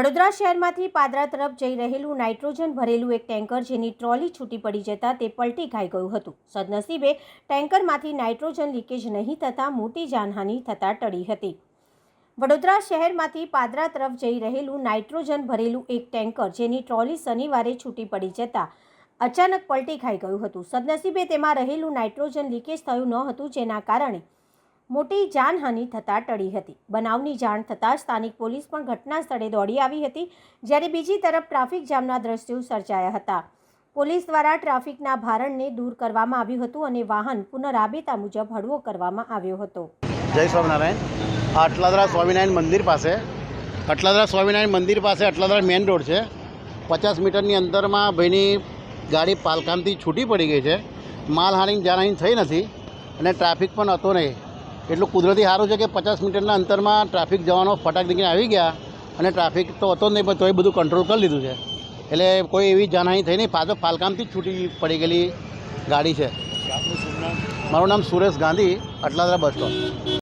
વડોદરા શહેરમાંથી પાદરા તરફ જઈ રહેલું નાઇટ્રોજન ભરેલું એક ટેન્કર જેની ટ્રોલી છૂટી પડી જતાં તે પલટી ખાઈ ગયું હતું. સદનસીબે ટેન્કરમાંથી નાઇટ્રોજન લીકેજ નહીં થતાં મોટી જાનહાનિ થતાં ટળી હતી. વડોદરા શહેરમાંથી પાદરા તરફ જઈ રહેલું નાઇટ્રોજન ભરેલું એક ટેન્કર જેની ટ્રોલી શનિવારે છૂટી પડી જતાં અચાનક પલટી ખાઈ ગયું હતું. સદનસીબે તેમાં રહેલું નાઇટ્રોજન લીકેજ થયું ન હતું જેના કારણે મોટી જાનહાનિ થતાં ટળી હતી. બનાવની જાણ થતાં સ્થાનિક પોલીસ પણ ઘટના સ્થળે દોડી આવી હતી, જ્યારે બીજી તરફ ટ્રાફિક જામના દ્રશ્યો સર્જાયા હતા. પોલીસ દ્વારા ટ્રાફિકના ભારણને દૂર કરવામાં આવ્યું હતું અને વાહન પુનરાબેતા મુજબ હળવો કરવામાં આવ્યો હતો. જય સ્વામિનારાયણ. આ અટલાદરા સ્વામિનારાયણ મંદિર પાસે અટલાદરા સ્વામિનારાયણ મંદિર પાસે અટલાદરા મેઇન રોડ છે. પચાસ મીટરની અંદરમાં ભાઈની ગાડી પાલકામથી છૂટી પડી ગઈ છે. માલહાની જાનહાની થઈ નથી અને ટ્રાફિક પણ હતો નહીં. એટલું કુદરતી સારું છે કે પચાસ મીટરના અંતરમાં ટ્રાફિક જવાનો ફટાક દીકરીને આવી ગયા અને ટ્રાફિક તો હતો જ નહીં પણ તોય બધું કંટ્રોલ કરી લીધું છે. એટલે કોઈ એવી જાનહાની થઈ નહીં. પાછો ફાલકામથી જ છૂટી પડી ગયેલી ગાડી છે. મારું નામ સુરેશ ગાંધી અટલાદરા બસ સ્ટોપ.